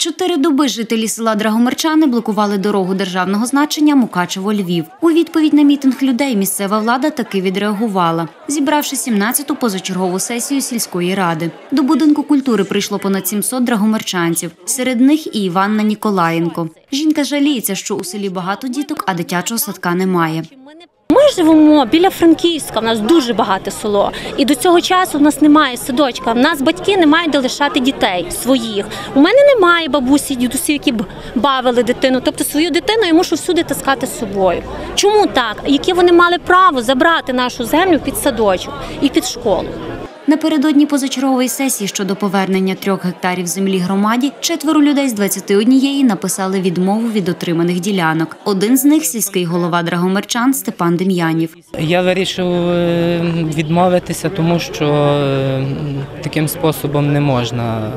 Чотири доби жителі села Драгомирчани блокували дорогу державного значення Мукачево Львів. У відповідь на мітинг людей місцева влада таки відреагувала, зібравши 17-ту позачергову сесію сільської ради. До будинку культури прийшло понад 700 драгомирчанців. Серед них і Іванна Ніколаєнко. Жінка жаліється, що у селі багато діток, а дитячого садка немає. Ми живемо біля Франківська, У нас дуже багате село. І до цього часу в нас немає садочка. У нас батьки не мають де лишати дітей своїх. У мене немає бабусі, дідусів, які б бавили дитину. Тобто свою дитину я мушу всюди таскати з собою. Чому так? Які вони мали право забрати нашу землю під садочок і під школу? Напередодні позачергової сесії щодо повернення трьох гектарів землі громаді четверо людей з 21 написали відмову від отриманих ділянок. Один з них сільський голова Драгомерчан Степан Дем'янів. Я вирішив е, відмовитися, тому що е, таким способом не можна.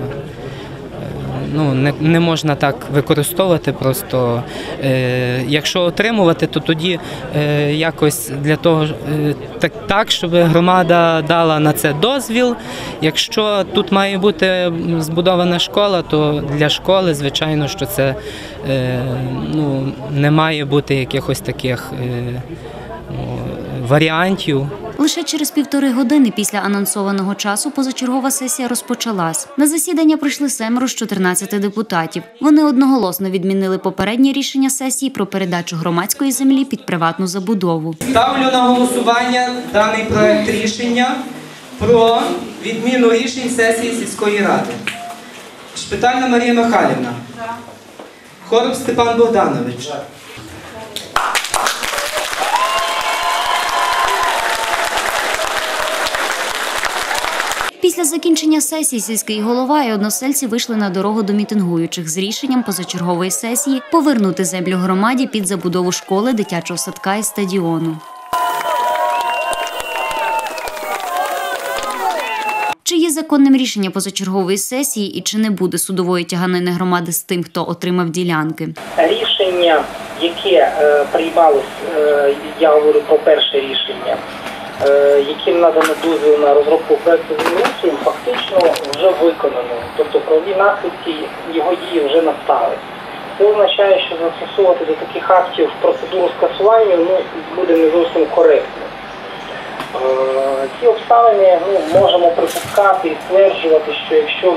Ну, не, не можна так використовувати. Просто е, якщо отримувати, то тоді е, якось для того е, так, так, щоб громада дала на це дозвіл. Якщо тут має бути збудована школа, то для школи, звичайно, що це е, ну, не має бути якихось таких. Е, ну, варіантів. Лише через півтори години після анонсованого часу позачергова сесія розпочалась. На засідання прийшли семеро з 14 депутатів. Вони одноголосно відмінили попереднє рішення сесії про передачу громадської землі під приватну забудову. Ставлю на голосування даний проект рішення про відміну рішень сесії сільської ради. Шпитальна Марія Михайлівна. Хороб Степан Богданович. Після закінчення сесії сільський голова і односельці вийшли на дорогу до мітингуючих з рішенням позачергової сесії повернути землю громаді під забудову школи, дитячого садка і стадіону. Чи є законним рішення позачергової сесії і чи не буде судової тяганини громади з тим, хто отримав ділянки? рішення, яке е, приймалось, е, я говорю про перше рішення, яким надано дозвіл на розробку проекту землеустрою, фактично вже виконано. Тобто правові наслідки його дії вже настали. Це означає, що застосовувати до таких актів процедуру скасування ну, буде не зовсім коректно. Е, Ці обставини ну, можемо припускати і стверджувати, що якщо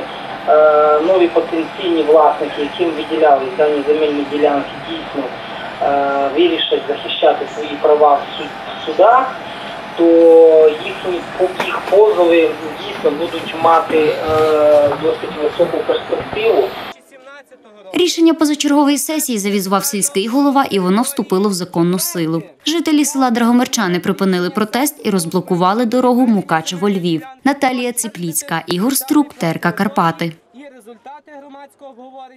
е, нові потенційні власники, яким виділялись дані земельні ділянки, дійсно е, вирішать захищати свої права в судах, то їхні їх позови дійсно будуть мати е, досить високу перспективу. Рішення позачергової сесії завізував сільський голова, і воно вступило в законну силу. Жителі села Драгомирчани припинили протест і розблокували дорогу Мукачево Львів. Наталія Ципліцька, Ігор Струк, ТРК Карпати. Є результати громадського обговорення.